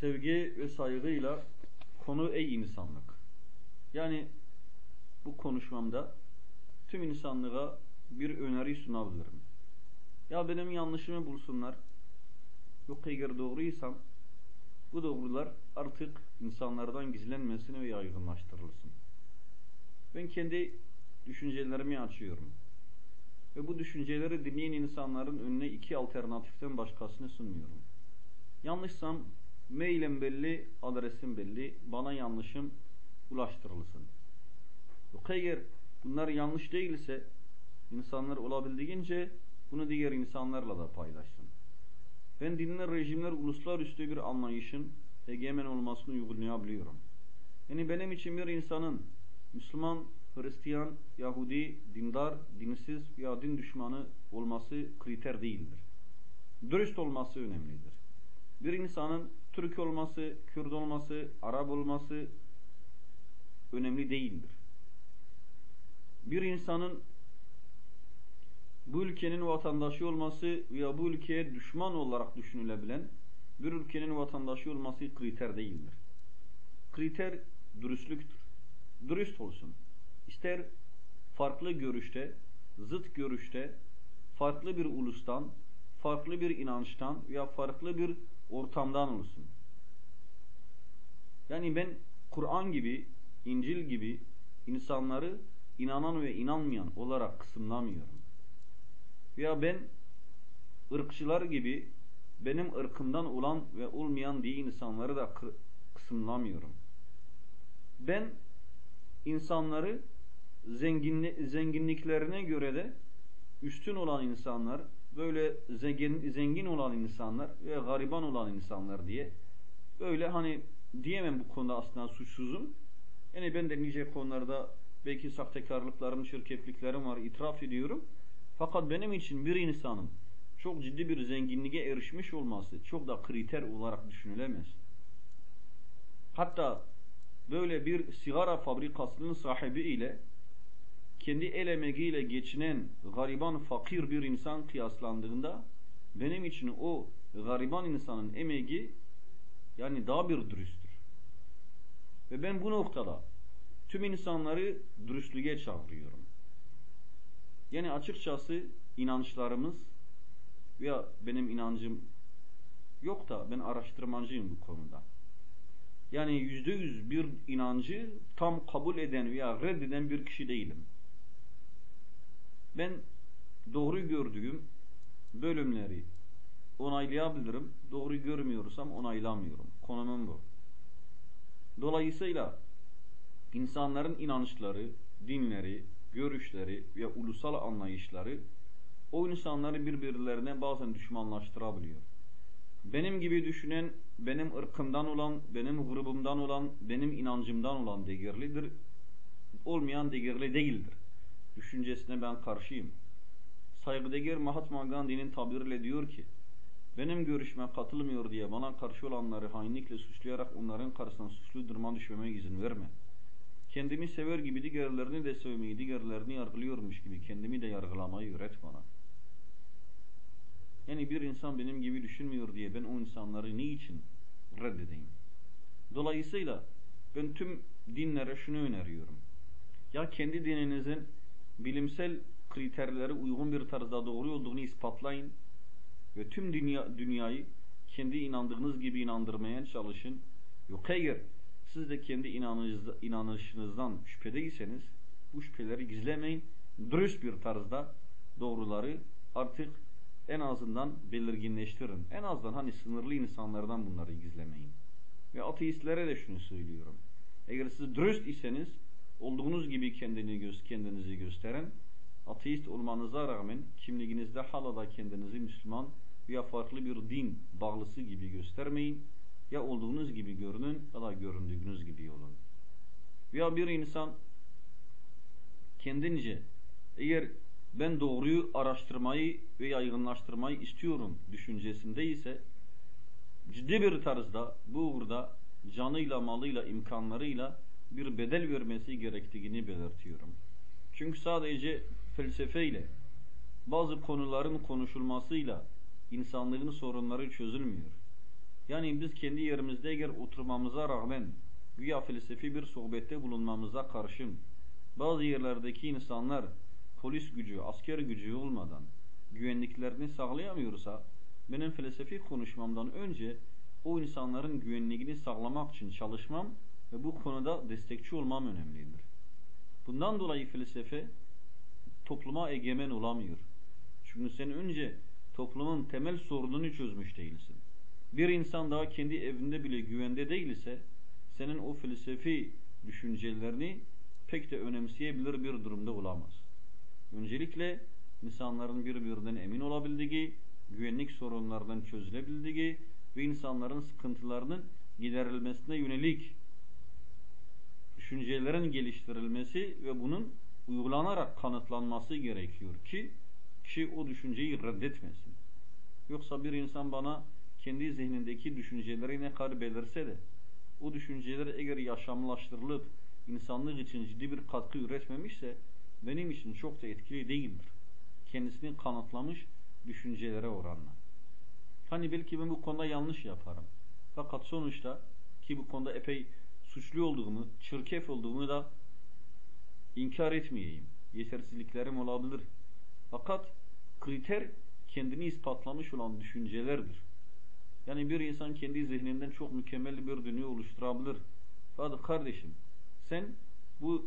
sevgi ve saygıyla konu ey insanlık. Yani bu konuşmamda tüm insanlığa bir öneri sunabilirim. Ya benim yanlışımı bulsunlar. Yok eğer doğruysam bu doğrular artık insanlardan gizlenmesin ve yaygınlaştırılsın. Ben kendi düşüncelerimi açıyorum. Ve bu düşünceleri dinleyen insanların önüne iki alternatiften başkasını sunmuyorum. Yanlışsam mailim belli, adresim belli, bana yanlışım ulaştırılsın. Yok eğer bunlar yanlış değilse insanlar olabildiğince bunu diğer insanlarla da paylaşsın. Ben dinler, rejimler, uluslararası bir anlayışın egemen olmasını uygulayabiliyorum. Yani benim için bir insanın Müslüman, Hristiyan, Yahudi, dindar, dinsiz ya din düşmanı olması kriter değildir. Dürüst olması önemlidir. Bir insanın Türk olması, Kürt olması, Arap olması önemli değildir. Bir insanın bu ülkenin vatandaşı olması veya bu ülkeye düşman olarak düşünülebilen bir ülkenin vatandaşı olması kriter değildir. Kriter dürüstlüktür. Dürüst olsun. İster farklı görüşte, zıt görüşte, farklı bir ulustan, farklı bir inançtan veya farklı bir ortamdan olsun. Yani ben Kur'an gibi, İncil gibi insanları inanan ve inanmayan olarak kısımlamıyorum. Veya ben ırkçılar gibi benim ırkımdan olan ve olmayan diye insanları da kısımlamıyorum. Ben insanları zenginli, zenginliklerine göre de üstün olan insanlar, böyle zengin, zengin olan insanlar ve gariban olan insanlar diye böyle hani diyemem bu konuda aslında suçsuzum. Yani ben de nice konularda belki sahtekarlıklarım, şirketliklerim var itiraf ediyorum. Fakat benim için bir insanın çok ciddi bir zenginliğe erişmiş olması çok da kriter olarak düşünülemez. Hatta böyle bir sigara fabrikasının sahibi ile kendi el emeğiyle geçinen gariban fakir bir insan kıyaslandığında benim için o gariban insanın emeği yani daha bir dürüsttür. Ve ben bu noktada tüm insanları dürüstlüğe çağırıyorum. Yani açıkçası inançlarımız veya benim inancım yok da ben araştırmacıyım bu konuda. Yani yüzde yüz bir inancı tam kabul eden veya reddeden bir kişi değilim. Ben doğru gördüğüm bölümleri onaylayabilirim. Doğru görmüyorsam onaylamıyorum. Konumum bu. Dolayısıyla insanların inançları, dinleri, görüşleri ve ulusal anlayışları o insanları birbirlerine bazen düşmanlaştırabiliyor. Benim gibi düşünen, benim ırkımdan olan, benim grubumdan olan, benim inancımdan olan değerlidir. Olmayan değerli değildir. Düşüncesine ben karşıyım. Saygıdeğer Mahatma Gandhi'nin tabiriyle diyor ki, benim görüşme katılmıyor diye bana karşı olanları hainlikle suçlayarak onların karşısına suçlu duruma düşmeme izin verme. Kendimi sever gibi diğerlerini de sevmeyi, diğerlerini yargılıyormuş gibi kendimi de yargılamayı öğret bana. Yani bir insan benim gibi düşünmüyor diye ben o insanları niçin reddedeyim? Dolayısıyla ben tüm dinlere şunu öneriyorum. Ya kendi dininizin bilimsel kriterlere uygun bir tarzda doğru olduğunu ispatlayın ve tüm dünya, dünyayı kendi inandığınız gibi inandırmaya çalışın. Yok eğer siz de kendi inanışınızdan şüphedeyseniz bu şüpheleri gizlemeyin. Dürüst bir tarzda doğruları artık en azından belirginleştirin. En azından hani sınırlı insanlardan bunları gizlemeyin. Ve ateistlere de şunu söylüyorum. Eğer siz dürüst iseniz olduğunuz gibi kendini göz, kendinizi gösterin. Ateist olmanıza rağmen kimliğinizde hala da kendinizi Müslüman veya farklı bir din bağlısı gibi göstermeyin. Ya olduğunuz gibi görünün ya da göründüğünüz gibi olun. Veya bir insan kendince eğer ben doğruyu araştırmayı ve yaygınlaştırmayı istiyorum düşüncesinde ise ciddi bir tarzda bu uğurda canıyla, malıyla, imkanlarıyla bir bedel vermesi gerektiğini belirtiyorum. Çünkü sadece felsefeyle, bazı konuların konuşulmasıyla insanlığın sorunları çözülmüyor. Yani biz kendi yerimizde eğer oturmamıza rağmen güya felsefi bir sohbette bulunmamıza karşın bazı yerlerdeki insanlar polis gücü, asker gücü olmadan güvenliklerini sağlayamıyorsa benim felsefi konuşmamdan önce o insanların güvenliğini sağlamak için çalışmam ve bu konuda destekçi olmam önemlidir. Bundan dolayı felsefe topluma egemen olamıyor. Çünkü sen önce toplumun temel sorununu çözmüş değilsin. Bir insan daha kendi evinde bile güvende değilse senin o felsefi düşüncelerini pek de önemseyebilir bir durumda olamaz. Öncelikle insanların birbirinden emin olabildiği, güvenlik sorunlarından çözülebildiği ve insanların sıkıntılarının giderilmesine yönelik düşüncelerin geliştirilmesi ve bunun uygulanarak kanıtlanması gerekiyor ki kişi o düşünceyi reddetmesin. Yoksa bir insan bana kendi zihnindeki düşünceleri ne kadar belirse de o düşünceler eğer yaşamlaştırılıp insanlık için ciddi bir katkı üretmemişse benim için çok da etkili değildir. Kendisini kanıtlamış düşüncelere oranla. Hani belki ben bu konuda yanlış yaparım. Fakat sonuçta ki bu konuda epey suçlu olduğumu, çirkef olduğumu da inkar etmeyeyim. Yetersizliklerim olabilir. Fakat kriter kendini ispatlamış olan düşüncelerdir. Yani bir insan kendi zihninden çok mükemmel bir dünya oluşturabilir. Fakat kardeşim sen bu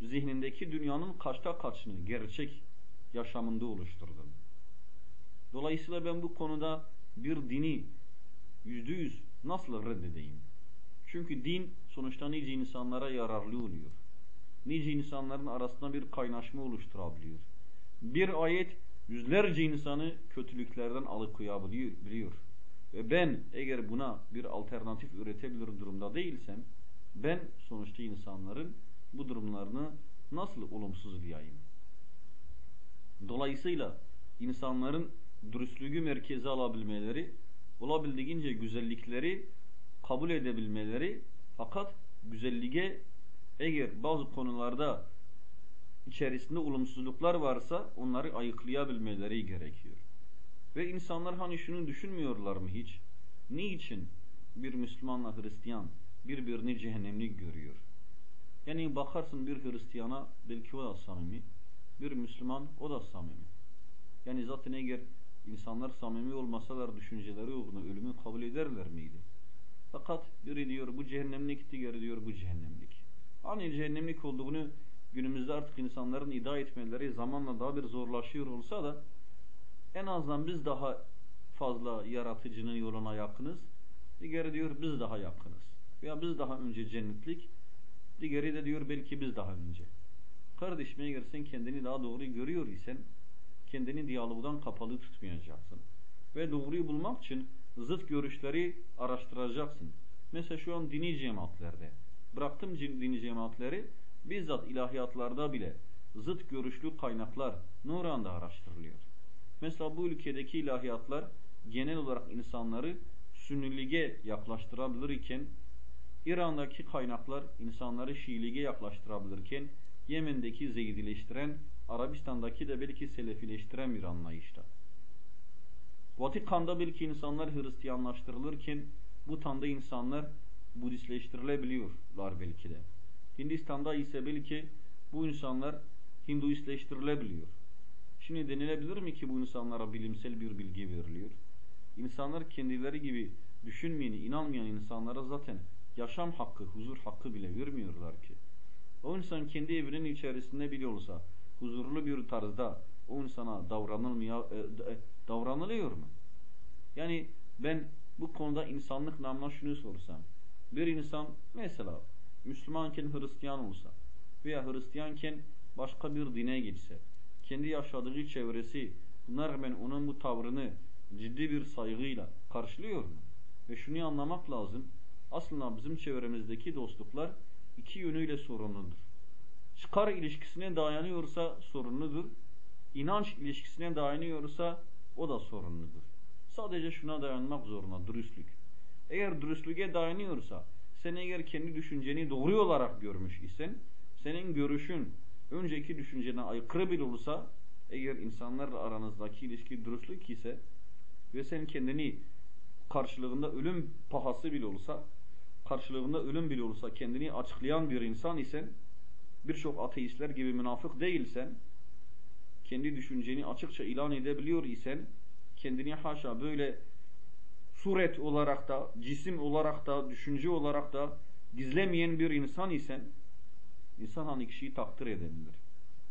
zihnindeki dünyanın kaçta kaçını gerçek yaşamında oluşturdun. Dolayısıyla ben bu konuda bir dini yüzde yüz nasıl reddedeyim? Çünkü din sonuçta nice insanlara yararlı oluyor. Nice insanların arasında bir kaynaşma oluşturabiliyor. Bir ayet yüzlerce insanı kötülüklerden alıkoyabiliyor. Ve ben eğer buna bir alternatif üretebilir durumda değilsem ben sonuçta insanların bu durumlarını nasıl olumsuzlayayım? Dolayısıyla insanların dürüstlüğü merkeze alabilmeleri, olabildiğince güzellikleri kabul edebilmeleri fakat güzelliğe eğer bazı konularda içerisinde olumsuzluklar varsa onları ayıklayabilmeleri gerekiyor. Ve insanlar hani şunu düşünmüyorlar mı hiç? Niçin bir Müslümanla Hristiyan birbirini cehennemlik görüyor? Yani bakarsın bir Hristiyana belki o da samimi, bir Müslüman o da samimi. Yani zaten eğer insanlar samimi olmasalar düşünceleri uğruna ölümü kabul ederler miydi? Fakat biri diyor bu cehennemlik, diğeri diyor bu cehennemlik. Hani cehennemlik olduğunu günümüzde artık insanların iddia etmeleri zamanla daha bir zorlaşıyor olsa da en azından biz daha fazla yaratıcının yoluna yakınız. Diğeri diyor biz daha yakınız. Veya biz daha önce cennetlik. Diğeri de diyor belki biz daha önce. Kardeşime eğer sen kendini daha doğru görüyor isen kendini diyalogdan kapalı tutmayacaksın. Ve doğruyu bulmak için zıt görüşleri araştıracaksın. Mesela şu an dini cemaatlerde. Bıraktım dini cemaatleri bizzat ilahiyatlarda bile zıt görüşlü kaynaklar ne araştırılıyor. Mesela bu ülkedeki ilahiyatlar genel olarak insanları Sünniliğe yaklaştırabilir iken İran'daki kaynaklar insanları Şiiliğe yaklaştırabilirken Yemen'deki Zeydileştiren, Arabistan'daki de belki Selefileştiren bir anlayışta. Vatikan'da belki insanlar Hristiyanlaştırılırken bu tanda insanlar Budistleştirilebiliyorlar belki de. Hindistan'da ise belki bu insanlar Hinduistleştirilebiliyor. Şimdi denilebilir mi ki bu insanlara bilimsel bir bilgi veriliyor? İnsanlar kendileri gibi düşünmeyen, inanmayan insanlara zaten yaşam hakkı, huzur hakkı bile vermiyorlar ki. O insan kendi evinin içerisinde bile olsa huzurlu bir tarzda o insana davranılmıyor, e, e, davranılıyor mu? Yani ben bu konuda insanlık namına şunu sorsam. Bir insan mesela Müslümanken Hristiyan olsa veya Hristiyanken başka bir dine geçse, kendi yaşadığı çevresi buna rağmen onun bu tavrını ciddi bir saygıyla karşılıyor mu? Ve şunu anlamak lazım. Aslında bizim çevremizdeki dostluklar iki yönüyle sorunludur. Çıkar ilişkisine dayanıyorsa sorunludur. İnanç ilişkisine dayanıyorsa o da sorunludur. Sadece şuna dayanmak zorunda dürüstlük. Eğer dürüstlüğe dayanıyorsa sen eğer kendi düşünceni doğru olarak görmüş isen senin görüşün önceki düşüncene aykırı bile olsa eğer insanlarla aranızdaki ilişki dürüstlük ise ve sen kendini karşılığında ölüm pahası bile olsa, karşılığında ölüm bile olsa kendini açıklayan bir insan isen, birçok ateistler gibi münafık değilsen, kendi düşünceni açıkça ilan edebiliyor isen, kendini haşa böyle suret olarak da, cisim olarak da, düşünce olarak da gizlemeyen bir insan isen, insan hani kişiyi takdir edebilir.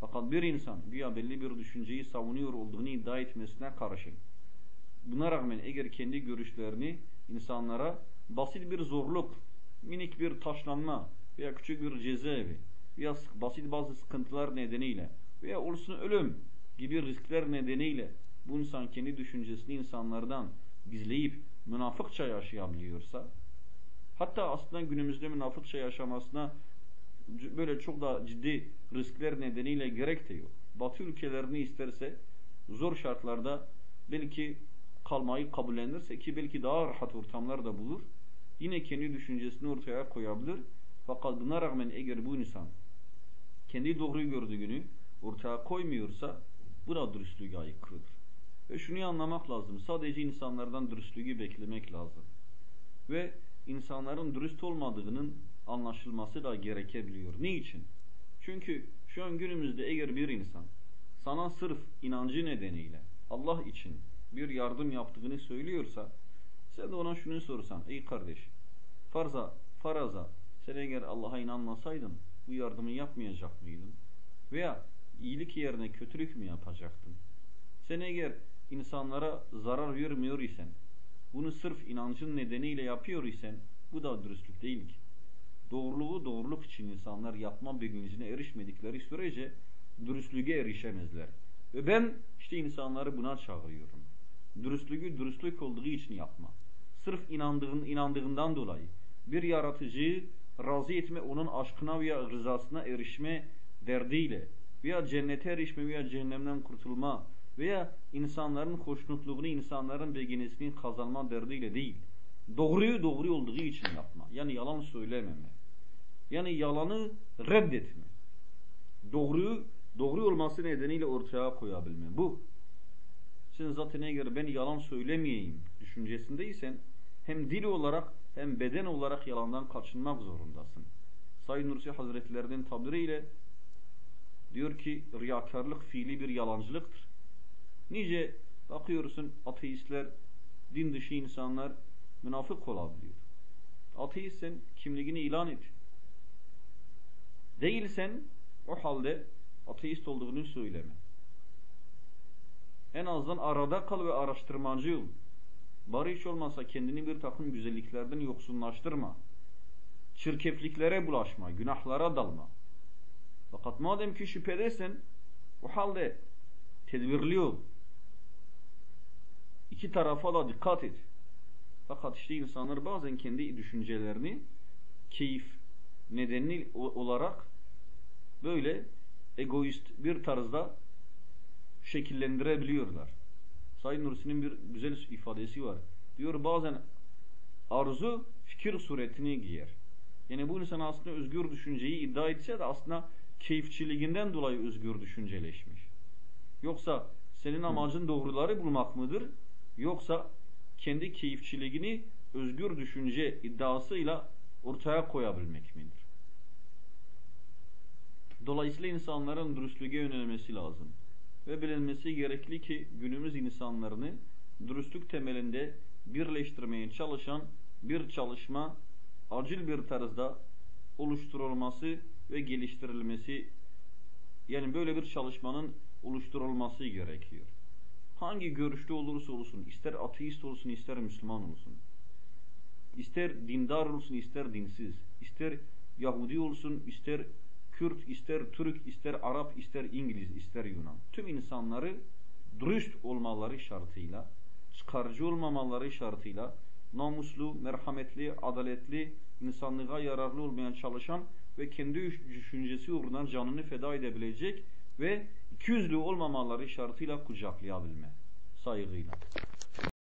Fakat bir insan güya belli bir düşünceyi savunuyor olduğunu iddia etmesine karşın, buna rağmen eğer kendi görüşlerini insanlara basit bir zorluk, minik bir taşlanma veya küçük bir cezaevi veya basit bazı sıkıntılar nedeniyle veya olsun ölüm gibi riskler nedeniyle bu insan kendi düşüncesini insanlardan gizleyip münafıkça yaşayabiliyorsa hatta aslında günümüzde münafıkça yaşamasına böyle çok da ciddi riskler nedeniyle gerek de yok. Batı ülkelerini isterse zor şartlarda belki kalmayı kabullenirse ki belki daha rahat ortamlar da bulur. Yine kendi düşüncesini ortaya koyabilir. Fakat buna rağmen eğer bu insan kendi doğruyu gördüğünü ortaya koymuyorsa bu da dürüstlüğe aykırıdır. Ve şunu anlamak lazım. Sadece insanlardan dürüstlüğü beklemek lazım. Ve insanların dürüst olmadığının anlaşılması da gerekebiliyor. Niçin? Çünkü şu an günümüzde eğer bir insan sana sırf inancı nedeniyle Allah için bir yardım yaptığını söylüyorsa sen de ona şunu sorsan ey kardeş farza, faraza sen eğer Allah'a inanmasaydın bu yardımı yapmayacak mıydın? Veya iyilik yerine kötülük mü yapacaktın? Sen eğer insanlara zarar vermiyor isen bunu sırf inancın nedeniyle yapıyor isen bu da dürüstlük değil ki. Doğruluğu doğruluk için insanlar yapma bilincine erişmedikleri sürece dürüstlüğe erişemezler. Ve ben işte insanları buna çağırıyorum. Dürüstlüğü dürüstlük olduğu için yapma. Sırf inandığın, inandığından dolayı bir yaratıcıyı razı etme, onun aşkına veya rızasına erişme derdiyle veya cennete erişme veya cehennemden kurtulma veya insanların hoşnutluğunu, insanların beğenisini kazanma derdiyle değil. Doğruyu doğru olduğu için yapma. Yani yalan söylememe. Yani yalanı reddetme. Doğruyu doğru olması nedeniyle ortaya koyabilme. Bu. Sen zaten eğer ben yalan söylemeyeyim düşüncesindeysen hem dil olarak hem beden olarak yalandan kaçınmak zorundasın. Said Nursi Hazretlerinin tabiriyle diyor ki riyakarlık fiili bir yalancılıktır. Nice bakıyorsun ateistler, din dışı insanlar münafık olabiliyor. Ateistsen kimliğini ilan et. Değilsen o halde ateist olduğunu söyleme. En azından arada kal ve araştırmacı ol. Bari hiç olmazsa kendini bir takım güzelliklerden yoksunlaştırma. Çirkefliklere bulaşma, günahlara dalma. Fakat madem ki şüphedesin, o halde tedbirli ol. İki tarafa da dikkat et. Fakat işte insanlar bazen kendi düşüncelerini keyif nedeni olarak böyle egoist bir tarzda şekillendirebiliyorlar. Said Nursi'nin bir güzel ifadesi var. Diyor bazen arzu fikir suretini giyer. Yani bu insan aslında özgür düşünceyi iddia etse de aslında keyifçiliğinden dolayı özgür düşünceleşmiş. Yoksa senin amacın doğruları bulmak mıdır? Yoksa kendi keyifçiliğini özgür düşünce iddiasıyla ortaya koyabilmek midir? Dolayısıyla insanların dürüstlüğe yönelmesi lazım. Ve bilinmesi gerekli ki günümüz insanlarını dürüstlük temelinde birleştirmeye çalışan bir çalışma acil bir tarzda oluşturulması ve geliştirilmesi yani böyle bir çalışmanın oluşturulması gerekiyor. Hangi görüşte olursa olsun, ister ateist olsun, ister Müslüman olsun, ister dindar olsun, ister dinsiz, ister Yahudi olsun, ister Kürt, ister Türk, ister Arap, ister İngiliz, ister Yunan. Tüm insanları dürüst olmaları şartıyla, çıkarcı olmamaları şartıyla, namuslu, merhametli, adaletli, insanlığa yararlı olmaya çalışan ve kendi düşüncesi uğruna canını feda edebilecek ve ikiyüzlü olmamaları şartıyla kucaklayabilme saygıyla.